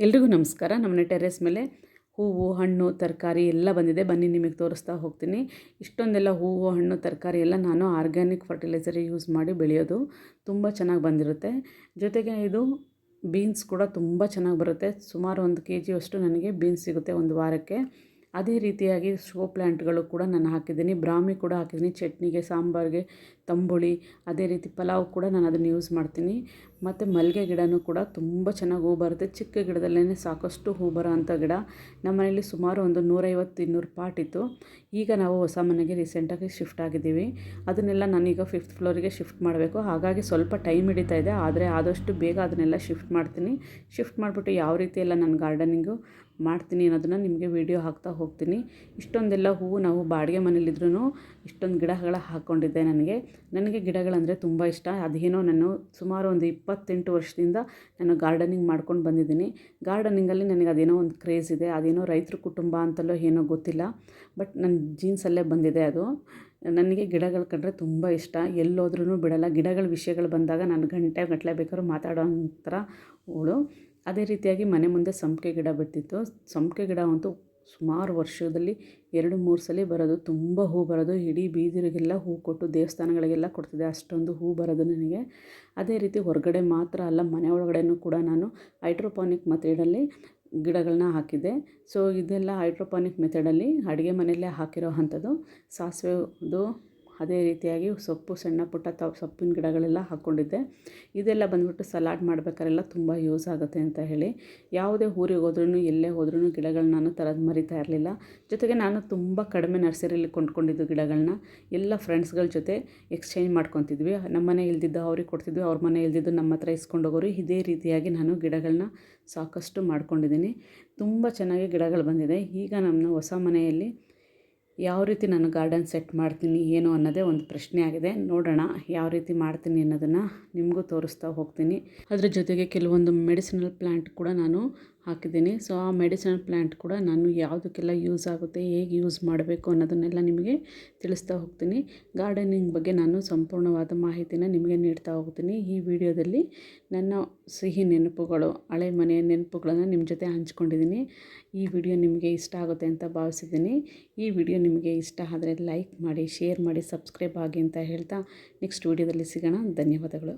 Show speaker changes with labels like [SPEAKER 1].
[SPEAKER 1] ಎಲ್ರಿಗೂ ನಮಸ್ಕಾರ. ನಮ್ಮನೆ ಟೆರೆಸ್ ಮೇಲೆ ಹೂವು, ಹಣ್ಣು, ತರಕಾರಿ ಎಲ್ಲ ಬಂದಿದೆ. ಬನ್ನಿ, ನಿಮಗೆ ತೋರಿಸ್ತಾ ಹೋಗ್ತೀನಿ. ಇಷ್ಟೊಂದೆಲ್ಲ ಹೂವು, ಹಣ್ಣು, ತರಕಾರಿ ಎಲ್ಲ ನಾನು ಆರ್ಗ್ಯಾನಿಕ್ ಫರ್ಟಿಲೈಸರ್ ಯೂಸ್ ಮಾಡಿ ಬೆಳೆಯೋದು. ತುಂಬ ಚೆನ್ನಾಗಿ ಬಂದಿರುತ್ತೆ. ಜೊತೆಗೆ ಇದು ಬೀನ್ಸ್ ಕೂಡ ತುಂಬ ಚೆನ್ನಾಗಿ ಬರುತ್ತೆ. ಸುಮಾರು ಒಂದು ಕೆ ಜಿಯಷ್ಟು ನನಗೆ ಬೀನ್ಸ್ ಸಿಗುತ್ತೆ ಒಂದು ವಾರಕ್ಕೆ. ಅದೇ ರೀತಿಯಾಗಿ ಶೋ ಪ್ಲ್ಯಾಂಟ್ಗಳು ಕೂಡ ನಾನು ಹಾಕಿದ್ದೀನಿ. ಬ್ರಾಹ್ಮಿ ಕೂಡ ಹಾಕಿದ್ದೀನಿ. ಚಟ್ನಿಗೆ, ಸಾಂಬಾರಿಗೆ, ತಂಬುಳಿ, ಅದೇ ರೀತಿ ಪಲಾವ್ ಕೂಡ ನಾನು ಅದನ್ನು ಯೂಸ್ ಮಾಡ್ತೀನಿ. ಮತ್ತು ಮಲ್ಲಿಗೆ ಗಿಡನೂ ಕೂಡ ತುಂಬ ಚೆನ್ನಾಗಿ ಹೂ ಬರುತ್ತೆ. ಚಿಕ್ಕ ಗಿಡದಲ್ಲೇ ಸಾಕಷ್ಟು ಹೂ ಬರೋ ಗಿಡ. ನಮ್ಮ ಮನೆಯಲ್ಲಿ ಸುಮಾರು ಒಂದು ನೂರೈವತ್ತು, ಇನ್ನೂರು ಪಾಟ್ ಇತ್ತು. ಈಗ ನಾವು ಹೊಸ ಮನೆಗೆ ರೀಸೆಂಟಾಗಿ ಶಿಫ್ಟ್ ಆಗಿದ್ದೀವಿ. ಅದನ್ನೆಲ್ಲ ನಾನೀಗ ಫಿಫ್ತ್ ಫ್ಲೋರಿಗೆ ಶಿಫ್ಟ್ ಮಾಡಬೇಕು. ಹಾಗಾಗಿ ಸ್ವಲ್ಪ ಟೈಮ್ ಹಿಡಿತಾ ಇದೆ. ಆದರೆ ಆದಷ್ಟು ಬೇಗ ಅದನ್ನೆಲ್ಲ ಶಿಫ್ಟ್ ಮಾಡ್ತೀನಿ. ಶಿಫ್ಟ್ ಮಾಡಿಬಿಟ್ಟು ಯಾವ ರೀತಿ ಎಲ್ಲ ನಾನು ಗಾರ್ಡನಿಂಗು ಮಾಡ್ತೀನಿ ಅನ್ನೋದನ್ನು ನಿಮಗೆ ವೀಡಿಯೋ ಹಾಕ್ತಾ ಹೋಗ್ತೀನಿ. ಇಷ್ಟೊಂದೆಲ್ಲ ಹೂವು ನಾವು ಬಾಡಿಗೆ ಮನೇಲಿದ್ರೂ ಇಷ್ಟೊಂದು ಗಿಡಗಳ ಹಾಕ್ಕೊಂಡಿದ್ದೆ ನನಗೆ. ನನಗೆ ಗಿಡಗಳಂದರೆ ತುಂಬ ಇಷ್ಟ. ಅದೇನೋ ನಾನು ಸುಮಾರು ಒಂದು ಇಪ್ಪತ್ತೆಂಟು ವರ್ಷದಿಂದ ನಾನು ಗಾರ್ಡನಿಂಗ್ ಮಾಡ್ಕೊಂಡು ಬಂದಿದ್ದೀನಿ. ಗಾರ್ಡನಿಂಗಲ್ಲಿ ನನಗೆ ಅದೇನೋ ಒಂದು ಕ್ರೇಜ್ ಇದೆ, ಅದೇನೋ ರೈತರ ಕುಟುಂಬ ಅಂತಲೋ ಏನೋ ಗೊತ್ತಿಲ್ಲ. ಬಟ್ ನನ್ನ ಜೀನ್ಸಲ್ಲೇ ಬಂದಿದೆ ಅದು. ನನಗೆ ಗಿಡಗಳು ಕಂಡ್ರೆ ತುಂಬ ಇಷ್ಟ. ಎಲ್ಲೋದ್ರೂ ಬಿಡಲ್ಲ. ಗಿಡಗಳ ವಿಷಯಗಳು ಬಂದಾಗ ನಾನು ಗಂಟೆ ಗಟ್ಟಲೆ ಬೇಕಾದ್ರೂ ಮಾತಾಡೋ ಥರ ಅವಳು ಅದೇ ರೀತಿಯಾಗಿ ಮನೆ ಮುಂದೆ ಸಂಪಿಗೆ ಗಿಡ ಬಿತ್ತಿತ್ತು ಸಂಪಿಗೆ ಗಿಡ ಅಂತೂ ಸುಮಾರು ವರ್ಷದಲ್ಲಿ ಎರಡು ಮೂರು ಸಲ ಬರೋದು, ತುಂಬ ಹೂ ಬರೋದು, ಇಡೀ ಬೀದಿರಿಗೆಲ್ಲ ಹೂ ಕೊಟ್ಟು ದೇವಸ್ಥಾನಗಳಿಗೆಲ್ಲ ಕೊಡ್ತಿದ್ದೆ. ಅಷ್ಟೊಂದು ಹೂ ಬರೋದು ನನಗೆ. ಅದೇ ರೀತಿ ಹೊರಗಡೆ ಮಾತ್ರ ಅಲ್ಲ, ಮನೆ ಒಳಗಡೆನೂ ಕೂಡ ನಾನು ಹೈಡ್ರೋಪಾನಿಕ್ ಮೆಥಡಲ್ಲಿ ಗಿಡಗಳನ್ನ ಹಾಕಿದ್ದೆ. ಸೊ, ಇದೆಲ್ಲ ಹೈಡ್ರೋಪಾನಿಕ್ ಮೆಥಡಲ್ಲಿ ಅಡುಗೆ ಮನೆಯಲ್ಲೇ ಹಾಕಿರೋ ಅಂಥದ್ದು. ಸಾಸಿವೆದು ಅದೇ ರೀತಿಯಾಗಿ ಸೊಪ್ಪು, ಸಣ್ಣ ಪುಟ್ಟ ತ ಸೊಪ್ಪಿನ ಗಿಡಗಳೆಲ್ಲ ಹಾಕ್ಕೊಂಡಿದ್ದೆ. ಇದೆಲ್ಲ ಬಂದುಬಿಟ್ಟು ಸಲಾಡ್ ಮಾಡ್ಬೇಕಾರೆಲ್ಲ ತುಂಬ ಯೂಸ್ ಆಗುತ್ತೆ ಅಂತ ಹೇಳಿ. ಯಾವುದೇ ಊರಿಗೆ ಹೋದ್ರೂ ಎಲ್ಲೇ ಹೋದ್ರೂ ಗಿಡಗಳನ್ನ ನಾನು ತರೋದು ಮರಿತಾ ಇರಲಿಲ್ಲ. ಜೊತೆಗೆ ನಾನು ತುಂಬ ಕಡಿಮೆ ನರ್ಸರಿಯಲ್ಲಿ ಕೊಂಡ್ಕೊಂಡಿದ್ದು ಗಿಡಗಳನ್ನ ಎಲ್ಲ ಫ್ರೆಂಡ್ಸ್ಗಳ ಜೊತೆ ಎಕ್ಸ್ಚೇಂಜ್ ಮಾಡ್ಕೊತಿದ್ವಿ. ನಮ್ಮ ಮನೆ ಇಲ್ದಿದ್ದು ಅವ್ರಿಗೆ ಕೊಡ್ತಿದ್ವಿ, ಅವ್ರ ಮನೆ ಇಲ್ದಿದ್ದು ನಮ್ಮ ಹತ್ರ ಇಸ್ಕೊಂಡೋಗೋರು ಇದೇ ರೀತಿಯಾಗಿ ನಾನು ಗಿಡಗಳನ್ನ ಸಾಕಷ್ಟು ಮಾಡ್ಕೊಂಡಿದ್ದೀನಿ. ತುಂಬ ಚೆನ್ನಾಗಿ ಗಿಡಗಳು ಬಂದಿದೆ. ಈಗ ನಮ್ಮ ಹೊಸ ಮನೆಯಲ್ಲಿ ಯಾವ ರೀತಿ ನಾನು ಗಾರ್ಡನ್ ಸೆಟ್ ಮಾಡ್ತೀನಿ, ಏನು ಅನ್ನೋದೇ ಒಂದು ಪ್ರಶ್ನೆ ಆಗಿದೆ. ನೋಡೋಣ ಯಾವ ರೀತಿ ಮಾಡ್ತೀನಿ ಅನ್ನೋದನ್ನು ನಿಮಗೂ ತೋರಿಸ್ತಾ ಹೋಗ್ತೀನಿ. ಅದರ ಜೊತೆಗೆ ಕೆಲವೊಂದು ಮೆಡಿಸಿನಲ್ ಪ್ಲ್ಯಾಂಟ್ ಕೂಡ ನಾನು ಹಾಕಿದ್ದೀನಿ. ಸೊ ಆ ಮೆಡಿಸಿನಲ್ ಪ್ಲ್ಯಾಂಟ್ ಕೂಡ ನಾನು ಯಾವುದಕ್ಕೆಲ್ಲ ಯೂಸ್ ಆಗುತ್ತೆ, ಹೇಗೆ ಯೂಸ್ ಮಾಡಬೇಕು ಅನ್ನೋದನ್ನೆಲ್ಲ ನಿಮಗೆ ತಿಳಿಸ್ತಾ ಹೋಗ್ತೀನಿ. ಗಾರ್ಡನಿಂಗ್ ಬಗ್ಗೆ ನಾನು ಸಂಪೂರ್ಣವಾದ ಮಾಹಿತಿನ ನಿಮಗೆ ನೀಡ್ತಾ ಹೋಗ್ತೀನಿ. ಈ ವಿಡಿಯೋದಲ್ಲಿ ನನ್ನ ಸಿಹಿ ನೆನಪುಗಳು, ಹಳೆ ಮನೆಯ ನೆನಪುಗಳನ್ನು ನಿಮ್ಮ ಜೊತೆ ಹಂಚ್ಕೊಂಡಿದ್ದೀನಿ. ಈ ವಿಡಿಯೋ ನಿಮಗೆ ಇಷ್ಟ ಆಗುತ್ತೆ ಅಂತ ಭಾವಿಸಿದ್ದೀನಿ. ಈ ವಿಡಿಯೋ ನಿಮಗೆ ಇಷ್ಟ ಆದರೆ ಲೈಕ್ ಮಾಡಿ, ಶೇರ್ ಮಾಡಿ, ಸಬ್ಸ್ಕ್ರೈಬ್ ಆಗಿ ಅಂತ ಹೇಳ್ತಾ ನೆಕ್ಸ್ಟ್ ವಿಡಿಯೋದಲ್ಲಿ ಸಿಗೋಣ. ಧನ್ಯವಾದಗಳು.